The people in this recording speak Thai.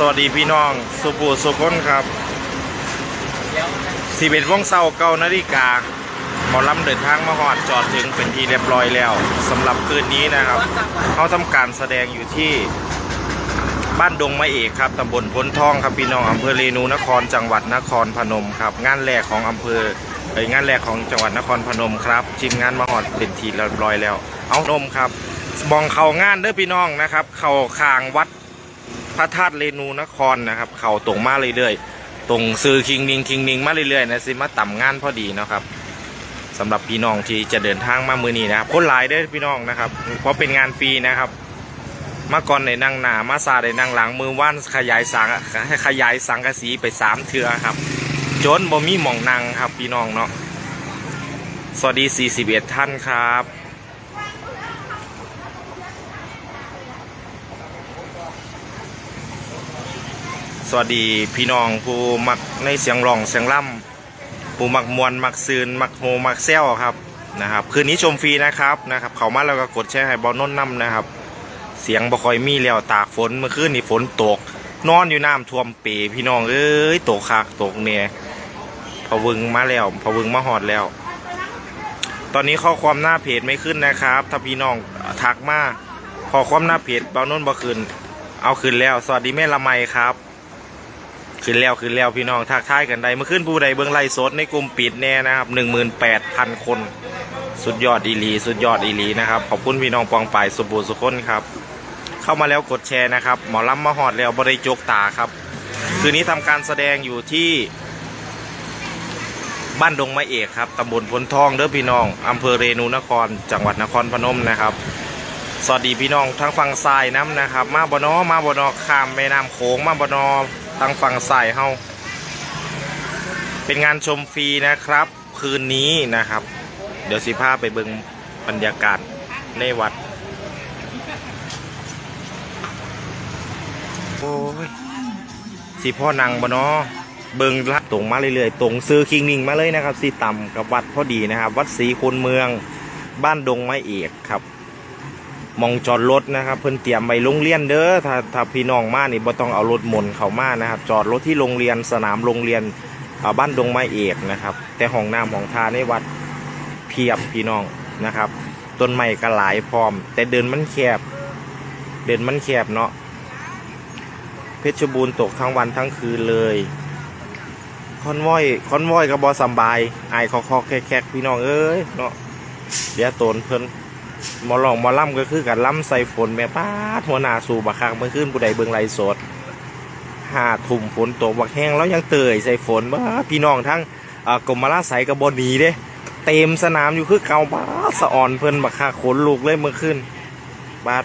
สวัสดีพี่น้องสุบูสุคนครับสีเบ็ดวงเศร้าเก้านาฬิกาหมอลำเดินทางมาหอดจอดถึงเป็นทีเรียบร้อยแล้วสำหรับคืนนี้นะครับเขาทำการแสดงอยู่ที่บ้านดงมะเอกครับตำบลพ้นทองครับพี่น้องอำเภอเรนูนครจังหวัดนครพนมครับ งานแรกของอำเภอเอ้ยงานแรกของจังหวัดนครพนมครับทีมงานมาหอดเป็นทีเรียบร้อยแล้ว เอานมครับมองเขางานเด้อพี่น้องนะครับ เขาคางวัด พระธาตุเรนูนครนะครับ เข่าตรงมาเรื่อยๆ ตรงซื้อคิงนิงคิงนิงมาเรื่อยๆนะสิมาต่ำงานพอดีนะครับสำหรับพี่น้องที่จะเดินทางมามือนี้นะครับคนหลายเด้พี่น้องนะครับ เพราะเป็นงานฟรีนะครับมาก่อนในนั่งหนามาซาในนั่งหลังมือว่านขยายสังขยายสังกะสีไปสามเทือครับจนบ่มีหม่องนั่งครับพี่น้องเนาะสวัสดี 41 ท่านครับ สวัสดีพี่น้องผู้มักในเสียงร้องเสียงล่ำผู้มักมวนมักซืนมักโฮมักเซลครับนะครับ คืนนี้ชมฟรีนะครับนะครับ เขามาแล้วก็กดแชร์ให้บอลน้นน้ำนะครับ เสียงบ่คอยมีแล้วตากฝนเมื่อคืนนี่ฝนตก นอนอยู่น้ำท่วมเปพี่น้องเอ้ยตกคักตกเนี่ยพะวึงมาแล้วพะวึงมาหอดแล้ว ตอนนี้ข้อความหน้าเพจไม่ขึ้นนะครับ ถ้าพี่น้องทักมาข้อความหน้าเพจบอลน้นบ่ขึ้นเอาขึ้นแล้ว สวัสดีแม่ละไมครับ ขึ้นแล้วขึ้นแล้วพี่น้องทักทายกันได้เมื่อคืนผู้ใดเบื้องไล่สดในกลุ่มปิดแน่นะครับหนึ่งหมื่นแปดพันคน สุดยอดอีลี สุดยอดอีลีนะครับ ขอบคุณพี่น้องปองป่ายสุบูรณ์สุคนครับ เข้ามาแล้วกดแชร์นะครับหมอลำมาหอดแล้วบริจกตาครับ คืนนี้ทำการแสดงอยู่ที่บ้านดงมะเอกครับตำบลพลทองเด้อพี่น้องอำเภอเรนูนคร จังหวัดนครพนมนะครับ สวัสดีพี่น้องทั้งฝั่งซ้ายน้ำนะครับ มาบนอมาบนอข้ามแม่น้ำโขงมาบนอ ทางฝั่งซ้ายเฮาเป็นงานชมฟรีนะครับ คืนนี้นะครับ เดี๋ยวสิพาไปเบิงบรรยากาศในวัด โอ้ยสิพ่อนังบนอเบิงลัดตรงมาเรื่อยๆ ตรงซื้อคิงนิงมาเลยนะครับสีต่ำกับวัดพอดีนะครับ วัดศรีคุณเมืองบ้านดงไม้เอกครับ มองจอดรถนะครับ เพิ่นเตรียมไปโรงเรียนเด้อถ้าถ้าพี่น้องมานี่บ่ต้องเอารถมนเข้ามานะครับ จอดรถที่โรงเรียนสนามโรงเรียนบ้านดงไม้เอกนะครับ แต่ห้องน้ำของทาในวัดเพียบพี่น้องนะครับต้นไม้ก็หลายพร้อม แต่เดินมันแคบ เดินมันแคบเนาะเพชรบูรณ์ตกทั้งวันทั้งคืนเลยคอนวอยคอนวอยก็บอสำบายอายคอคอแคกพี่น้องเอ้ยเนาะเดี๋ยวตนเพิ่น หมอลองหมอล่ำก็คือกันล่ำใส่ฝนแม่ป้าหัวหน้าสู่บักคักเมื่อคืนผู้ใดเบิ่งไรสดหาถุ่มฝนตกบักแห้งแล้วยังเตยใส่ฝนบ้าพี่น้องทั้งกรมมาลาใสกับบอนีเด้ เต็มสนามอยู่คือเกาบ้าสะอ่อนเพิ่นบักคักขนลูกเลยเมื่อคืนบาด